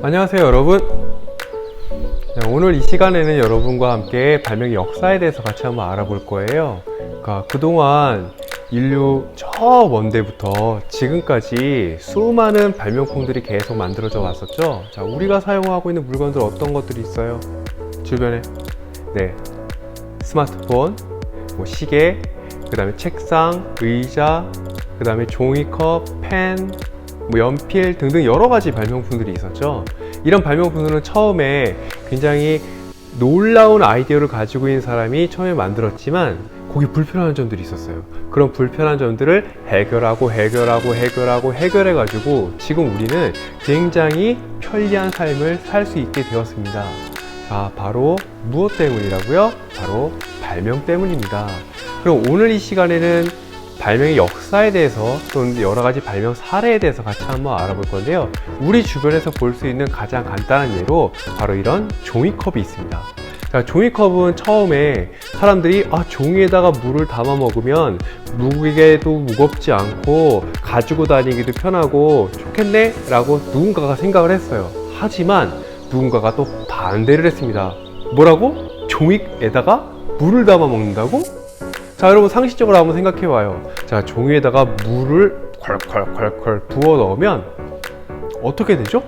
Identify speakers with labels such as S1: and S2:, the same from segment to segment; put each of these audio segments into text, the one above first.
S1: 안녕하세요 여러분. 네, 오늘 이 시간에는 여러분과 함께 발명 역사에 대해서 같이 한번 알아볼 거예요. 그러니까 그동안 인류 저 먼데부터 지금까지 수많은 발명품들이 계속 만들어져 왔었죠. 자 우리가 사용하고 있는 물건들 어떤 것들이 있어요? 주변에? 네 스마트폰 뭐 시계 그 다음에 책상 의자 그 다음에 종이컵 펜 뭐 연필 등등 여러 가지 발명품들이 있었죠. 이런 발명품들은 처음에 굉장히 놀라운 아이디어를 가지고 있는 사람이 처음에 만들었지만 거기 불편한 점들이 있었어요. 그런 불편한 점들을 해결하고 해결하고 해결하고 해결해 가지고 지금 우리는 굉장히 편리한 삶을 살 수 있게 되었습니다. 자, 바로 무엇 때문이라고요? 바로 발명 때문입니다. 그럼 오늘 이 시간에는 발명의 역사에 대해서 또는 여러 가지 발명 사례에 대해서 같이 한번 알아볼 건데요. 우리 주변에서 볼 수 있는 가장 간단한 예로 바로 이런 종이컵이 있습니다. 자, 종이컵은 처음에 사람들이 아, 종이에다가 물을 담아 먹으면 무게도 무겁지 않고 가지고 다니기도 편하고 좋겠네? 라고 누군가가 생각을 했어요. 하지만 누군가가 또 반대를 했습니다. 뭐라고? 종이에다가 물을 담아 먹는다고? 자, 여러분 상식적으로 한번 생각해 봐요. 자, 종이에다가 물을 콸콸콸콸 부어 넣으면 어떻게 되죠?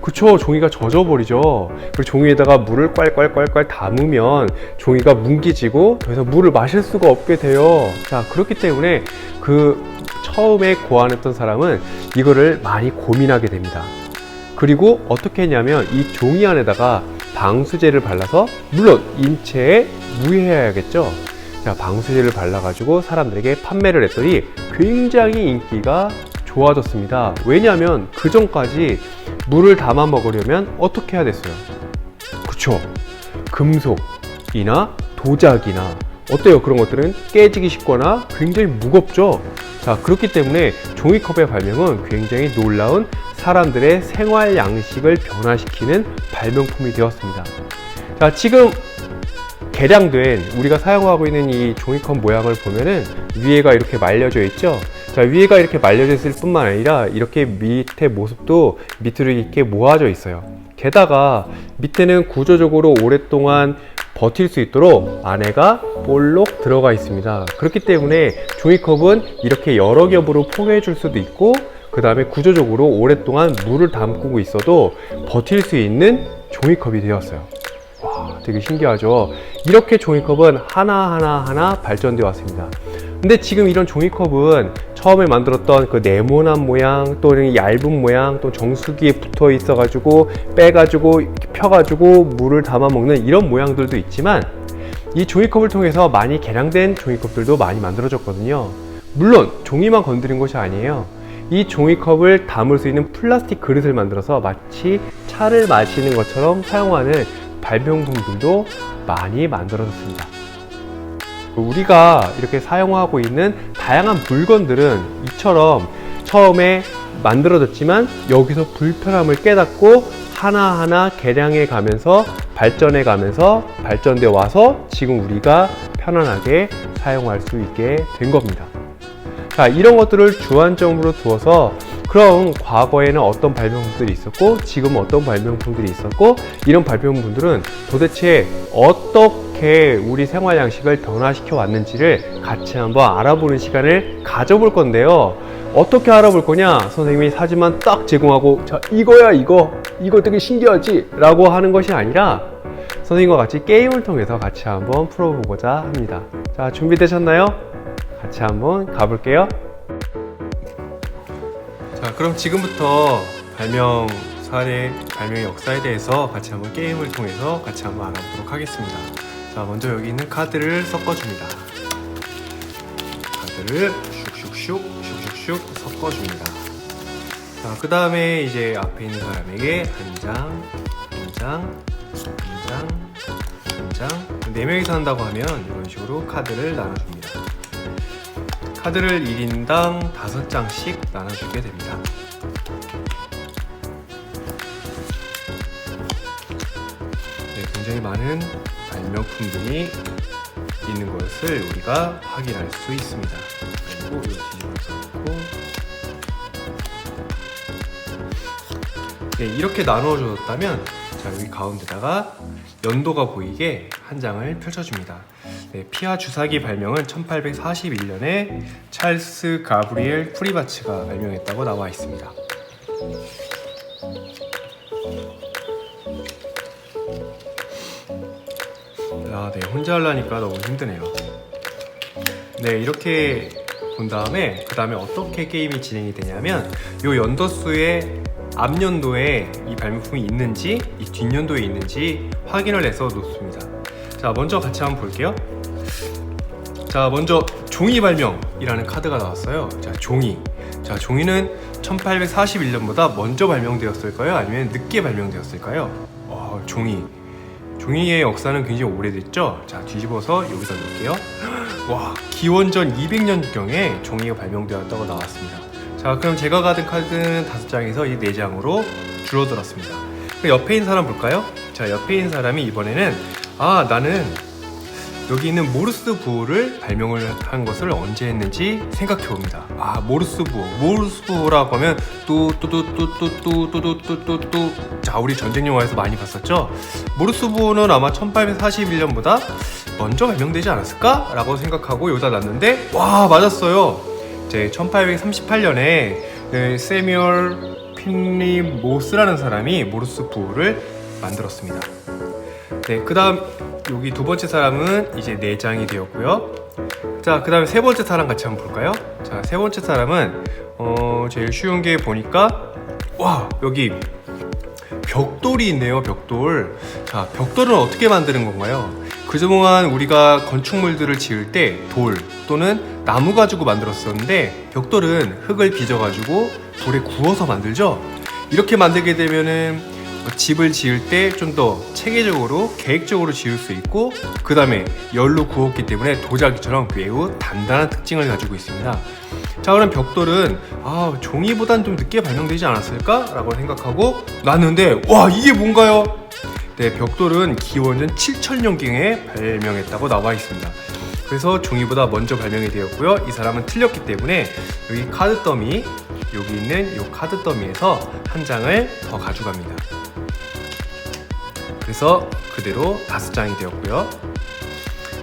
S1: 그쵸, 종이가 젖어버리죠. 그리고 종이에다가 물을 콸콸콸콸 담으면 종이가 뭉개지고 더 이상 물을 마실 수가 없게 돼요. 자, 그렇기 때문에 그 처음에 고안했던 사람은 이거를 많이 고민하게 됩니다. 그리고 어떻게 했냐면 이 종이 안에다가 방수제를 발라서 물론 인체에 무해해야겠죠. 자, 방수제를 발라가지고 사람들에게 판매를 했더니 굉장히 인기가 좋아졌습니다. 왜냐하면 그 전까지 물을 담아 먹으려면 어떻게 해야 됐어요? 그쵸. 금속이나 도자기나 어때요? 그런 것들은 깨지기 쉽거나 굉장히 무겁죠. 자, 그렇기 때문에 종이컵의 발명은 굉장히 놀라운 사람들의 생활 양식을 변화시키는 발명품이 되었습니다. 자, 지금 개량된 우리가 사용하고 있는 이 종이컵 모양을 보면은 위에가 이렇게 말려져 있죠. 자, 위에가 이렇게 말려져 있을 뿐만 아니라 이렇게 밑에 모습도 밑으로 이렇게 모아져 있어요. 게다가 밑에는 구조적으로 오랫동안 버틸 수 있도록 안에가 볼록 들어가 있습니다. 그렇기 때문에 종이컵은 이렇게 여러 겹으로 포개해 줄 수도 있고 그 다음에 구조적으로 오랫동안 물을 담고 있어도 버틸 수 있는 종이컵이 되었어요. 와, 되게 신기하죠. 이렇게 종이컵은 하나하나 하나 발전되어 왔습니다. 근데 지금 이런 종이컵은 처음에 만들었던 그 네모난 모양 또는 얇은 모양 또 정수기에 붙어 있어 가지고 빼 가지고 이렇게 펴가지고 물을 담아 먹는 이런 모양들도 있지만 이 종이컵을 통해서 많이 개량된 종이컵들도 많이 만들어졌거든요. 물론 종이만 건드린 것이 아니에요. 이 종이컵을 담을 수 있는 플라스틱 그릇을 만들어서 마치 차를 마시는 것처럼 사용하는 발명품들도 많이 만들어졌습니다. 우리가 이렇게 사용하고 있는 다양한 물건들은 이처럼 처음에 만들어졌지만 여기서 불편함을 깨닫고 하나하나 개량해 가면서 발전해 가면서 발전돼 와서 지금 우리가 편안하게 사용할 수 있게 된 겁니다. 자, 이런 것들을 주안점으로 두어서 그럼 과거에는 어떤 발명품들이 있었고 지금 어떤 발명품들이 있었고 이런 발명품들은 도대체 어떻게 우리 생활 양식을 변화시켜 왔는지를 같이 한번 알아보는 시간을 가져볼 건데요. 어떻게 알아볼 거냐? 선생님이 사진만 딱 제공하고 자 이거야 이거 이거 되게 신기하지? 라고 하는 것이 아니라 선생님과 같이 게임을 통해서 같이 한번 풀어보고자 합니다. 자 준비되셨나요? 같이 한번 가볼게요. 자, 그럼 지금부터 발명 사례, 발명 역사에 대해서 같이 한번 게임을 통해서 같이 한번 알아보도록 하겠습니다. 자, 먼저 여기 있는 카드를 섞어줍니다. 카드를 슉슉슉, 슉슉슉 섞어줍니다. 자, 그 다음에 이제 앞에 있는 사람에게 한 장, 한 장, 한 장, 한 장, 네 명이서 한다고 하면 이런 식으로 카드를 나눠줍니다. 카드를 1인당 5장씩 나눠주게 됩니다. 네, 굉장히 많은 발명품들이 있는 것을 우리가 확인할 수 있습니다. 그리고 네, 이렇게 나누어줬다면 자 여기 가운데다가 연도가 보이게 한 장을 펼쳐줍니다. 네, 피아 주사기 발명은 1841년에 찰스 가브리엘 프리바츠가 발명했다고 나와 있습니다. 아, 네, 혼자 하려니까 너무 힘드네요. 네, 이렇게 본 다음에 그 다음에 어떻게 게임이 진행이 되냐면 요 연도수의 앞 연도에 이 발명품이 있는지 이 뒷 연도에 있는지 확인을 해서 놓습니다. 자, 먼저 같이 한번 볼게요. 자, 먼저 종이 발명이라는 카드가 나왔어요. 자, 종이. 자, 종이는 1841년보다 먼저 발명되었을까요? 아니면 늦게 발명되었을까요? 어, 종이. 종이의 역사는 굉장히 오래됐죠? 자, 뒤집어서 여기다 놓을게요. 와, 기원전 200년경에 종이가 발명되었다고 나왔습니다. 자, 그럼 제가 가진 카드는 다섯 장에서 이네 장으로 줄어들었습니다. 그 옆에 있는 사람 볼까요? 자, 옆에 있는 사람이 이번에는 아, 나는 여기 있는 모르스 부호를 발명을 한 것을 언제 했는지 생각해 봅니다. 아 모르스 부호, 모르스 부호라고 하면 뚜뚜뚜뚜뚜뚜뚜뚜뚜뚜 자 우리 전쟁 영화에서 많이 봤었죠. 모르스 부호는 아마 1841년보다 먼저 발명되지 않았을까라고 생각하고 여기다 놨는데 와 맞았어요. 이제 1838년에 네, 세뮤얼 핀리 모스라는 사람이 모르스 부호를 만들었습니다. 네, 그 다음 여기 두 번째 사람은 이제 네 장이 되었고요. 자, 그 다음에 세 번째 사람 같이 한번 볼까요? 자, 세 번째 사람은 어, 제일 쉬운 게 보니까 와 여기 벽돌이 있네요, 벽돌. 자, 벽돌은 어떻게 만드는 건가요? 그동안 우리가 건축물들을 지을 때 돌 또는 나무 가지고 만들었었는데 벽돌은 흙을 빚어가지고 돌에 구워서 만들죠. 이렇게 만들게 되면은 집을 지을 때 좀 더 체계적으로 계획적으로 지을 수 있고 그 다음에 열로 구웠기 때문에 도자기처럼 매우 단단한 특징을 가지고 있습니다. 자 그럼 벽돌은 아 종이보단 좀 늦게 발명되지 않았을까 라고 생각하고 놨는데 와 이게 뭔가요? 네 벽돌은 기원전 7천년경에 발명했다고 나와 있습니다. 그래서 종이보다 먼저 발명이 되었고요. 이 사람은 틀렸기 때문에 여기 카드 더미 여기 있는 이 카드 더미에서 한 장을 더 가져갑니다. 그래서 그대로 다섯 장이 되었고요.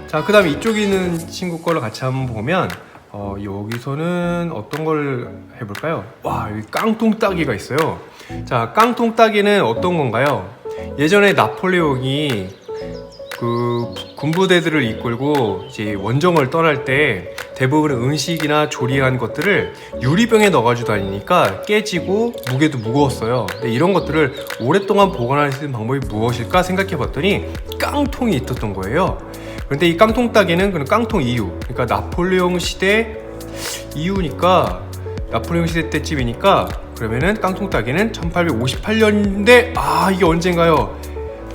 S1: 자, 그 다음에 이쪽에 있는 친구 걸로 같이 한번 보면, 어, 여기서는 어떤 걸 해볼까요? 와, 여기 깡통 따기가 있어요. 자, 깡통 따기는 어떤 건가요? 예전에 나폴레옹이 그 군부대들을 이끌고 이제 원정을 떠날 때 대부분 음식이나 조리한 것들을 유리병에 넣어가지고 다니니까 깨지고 무게도 무거웠어요. 이런 것들을 오랫동안 보관할 수 있는 방법이 무엇일까 생각해 봤더니 깡통이 있었던 거예요. 그런데 이 깡통 따기는 그냥 깡통 이후, 그러니까 나폴레옹 시대 이후니까 나폴레옹 시대 때쯤이니까 그러면은 깡통 따기는 1858년인데 아 이게 언젠가요?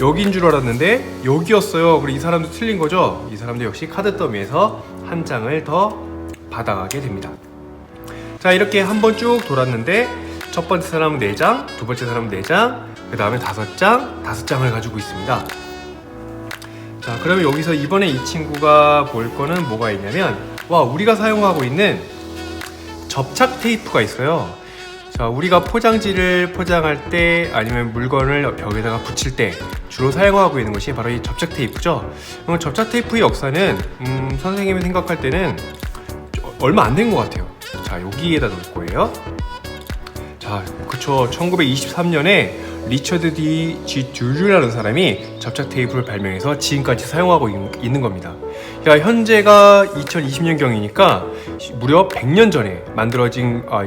S1: 여긴 줄 알았는데 여기였어요. 그리고 이 사람도 틀린 거죠. 이 사람도 역시 카드 더미에서 한 장을 더 받아가게 됩니다. 자 이렇게 한번 쭉 돌았는데 첫 번째 사람은 4장, 두 번째 사람은 4장, 그 다음에 5장, 5장을 가지고 있습니다. 자 그러면 여기서 이번에 이 친구가 볼 거는 뭐가 있냐면 와 우리가 사용하고 있는 접착 테이프가 있어요. 자, 우리가 포장지를 포장할 때 아니면 물건을 벽에다가 붙일 때 주로 사용하고 있는 것이 바로 이 접착 테이프죠. 그럼 접착 테이프의 역사는 음, 선생님이 생각할 때는 얼마 안 된 것 같아요. 자, 여기에다 놓을 거예요. 자, 그쵸. 1923년에 리처드 디지 듀르라는 사람이 접착 테이프를 발명해서 지금까지 사용하고 있- 있는 겁니다. 그러니까 현재가 2020년경이니까 무려 100년 전에 만들어진 아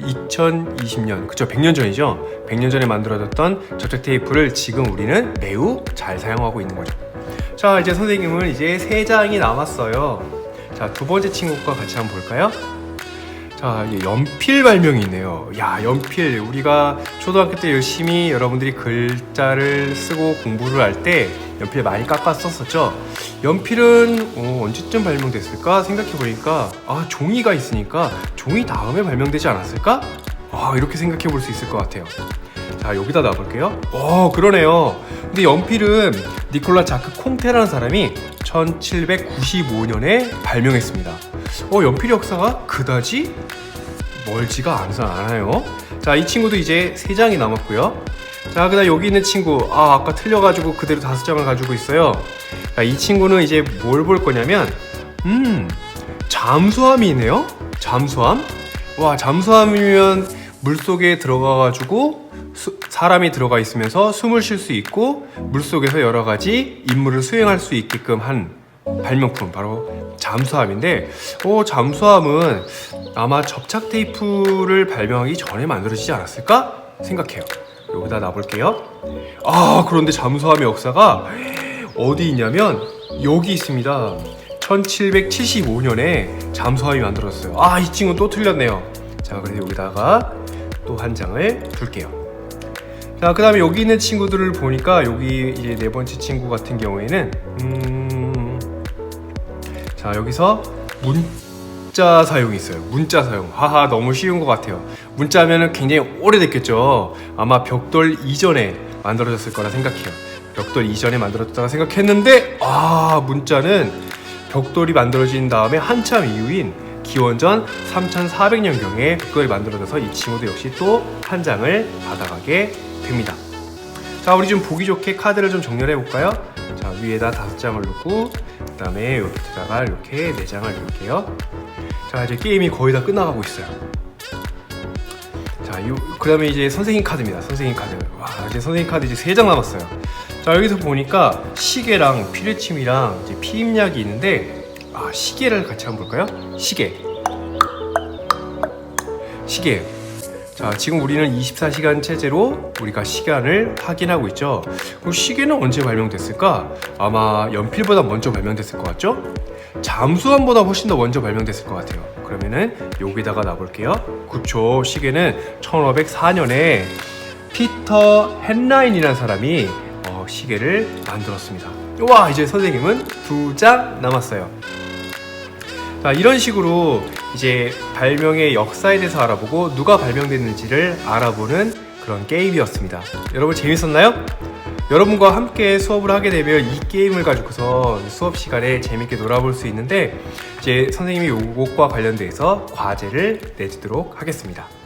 S1: 2020년 그쵸 100년 전이죠. 100년 전에 만들어졌던 접착 테이프를 지금 우리는 매우 잘 사용하고 있는 거죠. 자 이제 선생님은 이제 세 장이 남았어요. 자 두 번째 친구과 같이 한번 볼까요? 자, 이게 연필 발명이 있네요. 야, 연필. 우리가 초등학교 때 열심히 여러분들이 글자를 쓰고 공부를 할 때 연필 많이 깎아 썼었죠. 연필은 어, 언제쯤 발명됐을까 생각해 보니까 아, 종이가 있으니까 종이 다음에 발명되지 않았을까? 아, 이렇게 생각해 볼 수 있을 것 같아요. 자, 여기다 놔볼게요. 어, 그러네요. 근데 연필은 니콜라 자크 콩테라는 사람이 1795년에 발명했습니다. 어, 연필 역사가 그다지 멀지가 않- 않아요. 자, 이 친구도 이제 세 장이 남았고요. 자, 그다음 여기 있는 친구, 아, 아까 틀려가지고 그대로 다섯 장을 가지고 있어요. 자, 이 친구는 이제 뭘 볼 거냐면, 음, 잠수함이네요. 잠수함. 와, 잠수함이면 물 속에 들어가가지고 수- 사람이 들어가 있으면서 숨을 쉴 수 있고 물 속에서 여러 가지 임무를 수행할 수 있게끔 한 발명품 바로 잠수함인데, 어, 잠수함은 아마 접착 테이프를 발명하기 전에 만들어지지 않았을까 생각해요. 여기다 놔볼게요. 아, 그런데 잠수함의 역사가 어디 있냐면 여기 있습니다. 1775년에 잠수함이 만들어졌어요. 아, 이 친구 또 틀렸네요. 자, 그래서 여기다가 또 한 장을 둘게요. 자, 그 다음에 여기 있는 친구들을 보니까 여기 이제 네 번째 친구 같은 경우에는 음, 자 여기서 문자 사용이 있어요. 문자 사용. 하하 너무 쉬운 것 같아요. 문자면은 굉장히 오래됐겠죠. 아마 벽돌 이전에 만들어졌을 거라 생각해요. 벽돌 이전에 만들어졌다고 생각했는데 아 문자는 벽돌이 만들어진 다음에 한참 이후인 기원전 3400년경에 벽돌이 만들어져서 이 친구도 역시 또 한 장을 받아가게 됩니다. 자, 우리 좀 보기 좋게 카드를 좀 정렬해 볼까요? 자, 위에다 다섯 장을 놓고 그다음에 여기다가 이렇게 네 장을 놓을게요. 자, 이제 게임이 거의 다 끝나가고 있어요. 자, 요, 그다음에 이제 선생님 카드입니다. 선생님 카드. 와, 이제 선생님 카드 이제 세 장 남았어요. 자, 여기서 보니까 시계랑 피뢰침이랑 이제 피임약이 있는데 아, 시계를 같이 한번 볼까요? 시계. 시계. 자, 지금 우리는 24시간 체제로 우리가 시간을 확인하고 있죠. 그럼 시계는 언제 발명됐을까? 아마 연필보다 먼저 발명됐을 것 같죠? 잠수함보다 훨씬 더 먼저 발명됐을 것 같아요. 그러면은 여기다가 놔볼게요. 그쵸. 시계는 1504년에 피터 헨라인이라는 사람이 어, 시계를 만들었습니다. 와, 이제 선생님은 두 장 남았어요. 자, 이런 식으로 이제 발명의 역사에 대해서 알아보고 누가 발명됐는지를 알아보는 그런 게임이었습니다. 여러분 재밌었나요? 여러분과 함께 수업을 하게 되면 이 게임을 가지고서 수업 시간에 재밌게 놀아볼 수 있는데 이제 선생님이 이것과 관련돼서 과제를 내주도록 하겠습니다.